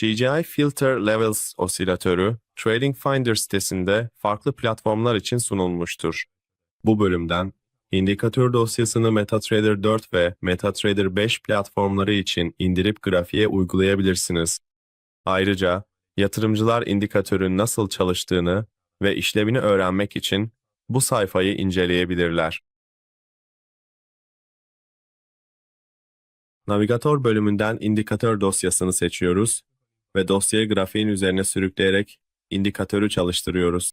GGI Filter Levels osilatörü Trading Finder sitesinde farklı platformlar için sunulmuştur. Bu bölümden indikatör dosyasını MetaTrader 4 ve MetaTrader 5 platformları için indirip grafiğe uygulayabilirsiniz. Ayrıca yatırımcılar indikatörün nasıl çalıştığını ve işlevini öğrenmek için bu sayfayı inceleyebilirler. Navigatör bölümünden indikatör dosyasını seçiyoruz ve dosyayı grafiğin üzerine sürükleyerek indikatörü çalıştırıyoruz.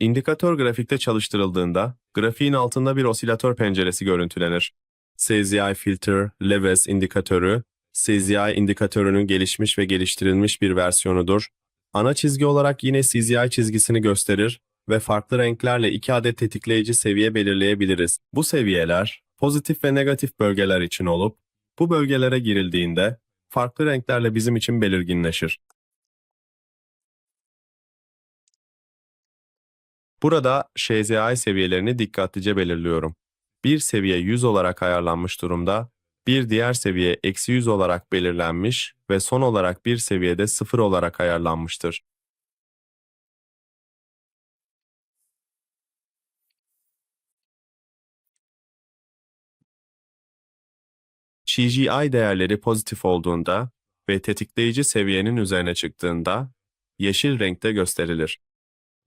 İndikatör grafikte çalıştırıldığında grafiğin altında bir osilatör penceresi görüntülenir. CZI Filter Levels indikatörü, CZI indikatörünün gelişmiş ve geliştirilmiş bir versiyonudur. Ana çizgi olarak yine CZI çizgisini gösterir ve farklı renklerle iki adet tetikleyici seviye belirleyebiliriz. Bu seviyeler pozitif ve negatif bölgeler için olup, bu bölgelere girildiğinde farklı renklerle bizim için belirginleşir. Burada SHZI seviyelerini dikkatlice belirliyorum. Bir seviye 100 olarak ayarlanmış durumda, bir diğer seviye eksi 100 olarak belirlenmiş ve son olarak bir seviyede 0 olarak ayarlanmıştır. CGI değerleri pozitif olduğunda ve tetikleyici seviyenin üzerine çıktığında yeşil renkte gösterilir.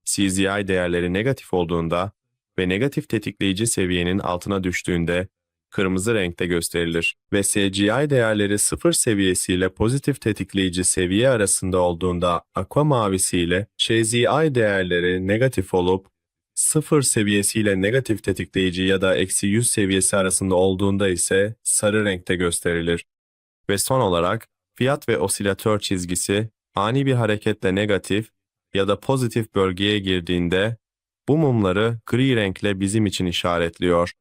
CZI değerleri negatif olduğunda ve negatif tetikleyici seviyenin altına düştüğünde kırmızı renkte gösterilir ve CGI değerleri sıfır seviyesiyle pozitif tetikleyici seviye arasında olduğunda aqua mavisiyle SHZI değerleri negatif olup sıfır seviyesiyle negatif tetikleyici ya da eksi 100 seviyesi arasında olduğunda ise sarı renkte gösterilir. Ve son olarak fiyat ve osilatör çizgisi ani bir hareketle negatif ya da pozitif bölgeye girdiğinde bu mumları gri renkle bizim için işaretliyor.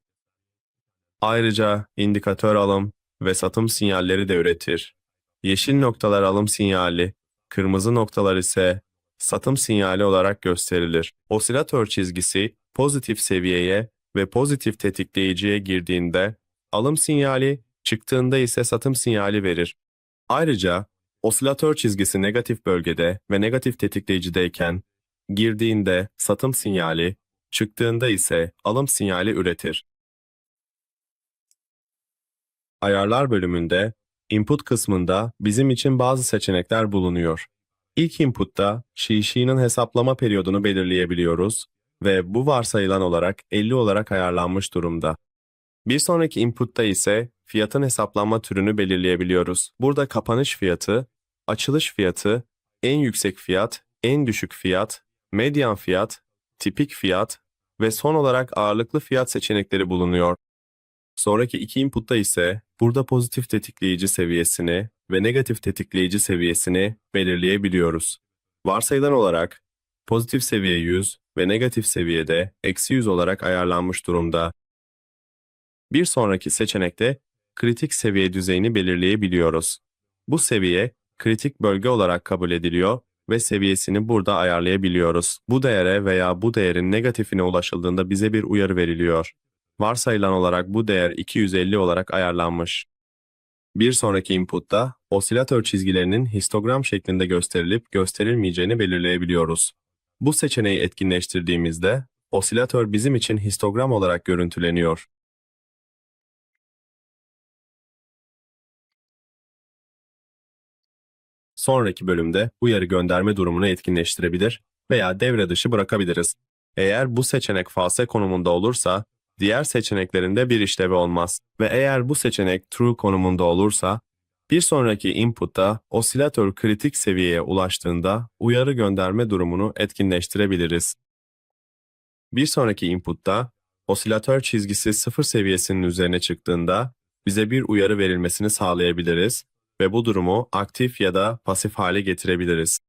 Ayrıca indikatör alım ve satım sinyalleri de üretir. Yeşil noktalar alım sinyali, kırmızı noktalar ise satım sinyali olarak gösterilir. Osilatör çizgisi pozitif seviyeye ve pozitif tetikleyiciye girdiğinde alım sinyali, çıktığında ise satım sinyali verir. Ayrıca osilatör çizgisi negatif bölgede ve negatif tetikleyicdeyken girdiğinde satım sinyali, çıktığında ise alım sinyali üretir. Ayarlar bölümünde input kısmında bizim için bazı seçenekler bulunuyor. İlk input'ta Shishi'nin hesaplama periyodunu belirleyebiliyoruz ve bu varsayılan olarak 50 olarak ayarlanmış durumda. Bir sonraki input'ta ise fiyatın hesaplanma türünü belirleyebiliyoruz. Burada kapanış fiyatı, açılış fiyatı, en yüksek fiyat, en düşük fiyat, medyan fiyat, tipik fiyat ve son olarak ağırlıklı fiyat seçenekleri bulunuyor. Sonraki iki input'ta ise burada pozitif tetikleyici seviyesini ve negatif tetikleyici seviyesini belirleyebiliyoruz. Varsayılan olarak pozitif seviye 100 ve negatif seviyede eksi 100 olarak ayarlanmış durumda. Bir sonraki seçenekte kritik seviye düzeyini belirleyebiliyoruz. Bu seviye kritik bölge olarak kabul ediliyor ve seviyesini burada ayarlayabiliyoruz. Bu değere veya bu değerin negatifine ulaşıldığında bize bir uyarı veriliyor. Varsayılan olarak bu değer 250 olarak ayarlanmış. Bir sonraki input'ta osilatör çizgilerinin histogram şeklinde gösterilip gösterilmeyeceğini belirleyebiliyoruz. Bu seçeneği etkinleştirdiğimizde osilatör bizim için histogram olarak görüntüleniyor. Sonraki bölümde uyarı gönderme durumunu etkinleştirebilir veya devre dışı bırakabiliriz. Eğer bu seçenek false konumunda olursa, diğer seçeneklerinde bir işlevi olmaz ve eğer bu seçenek true konumunda olursa, bir sonraki input'ta osilatör kritik seviyeye ulaştığında uyarı gönderme durumunu etkinleştirebiliriz. Bir sonraki input'ta osilatör çizgisi sıfır seviyesinin üzerine çıktığında bize bir uyarı verilmesini sağlayabiliriz ve bu durumu aktif ya da pasif hale getirebiliriz.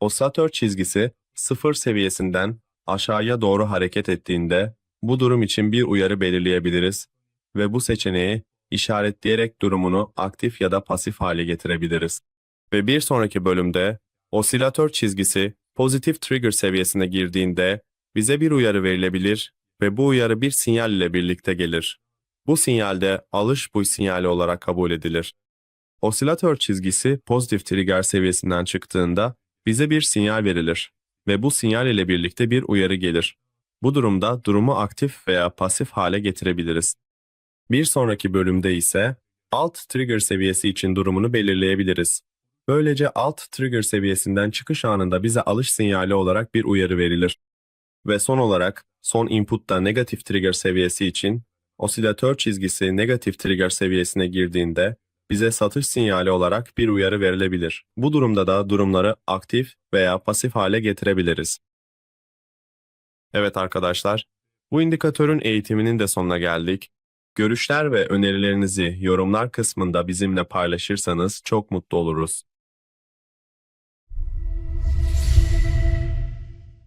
Osilatör çizgisi sıfır seviyesinden aşağıya doğru hareket ettiğinde bu durum için bir uyarı belirleyebiliriz ve bu seçeneği işaretleyerek durumunu aktif ya da pasif hale getirebiliriz. Ve bir sonraki bölümde osilatör çizgisi pozitif trigger seviyesine girdiğinde bize bir uyarı verilebilir ve bu uyarı bir sinyal ile birlikte gelir. Bu sinyalde alış bu sinyali olarak kabul edilir. Osilatör çizgisi pozitif trigger seviyesinden çıktığında bize bir sinyal verilir ve bu sinyal ile birlikte bir uyarı gelir. Bu durumda durumu aktif veya pasif hale getirebiliriz. Bir sonraki bölümde ise alt trigger seviyesi için durumunu belirleyebiliriz. Böylece alt trigger seviyesinden çıkış anında bize alış sinyali olarak bir uyarı verilir. Ve son olarak son inputta negatif trigger seviyesi için osilatör çizgisi negatif trigger seviyesine girdiğinde bize satış sinyali olarak bir uyarı verilebilir. Bu durumda da durumları aktif veya pasif hale getirebiliriz. Evet arkadaşlar, bu indikatörün eğitiminin de sonuna geldik. Görüşler ve önerilerinizi yorumlar kısmında bizimle paylaşırsanız çok mutlu oluruz.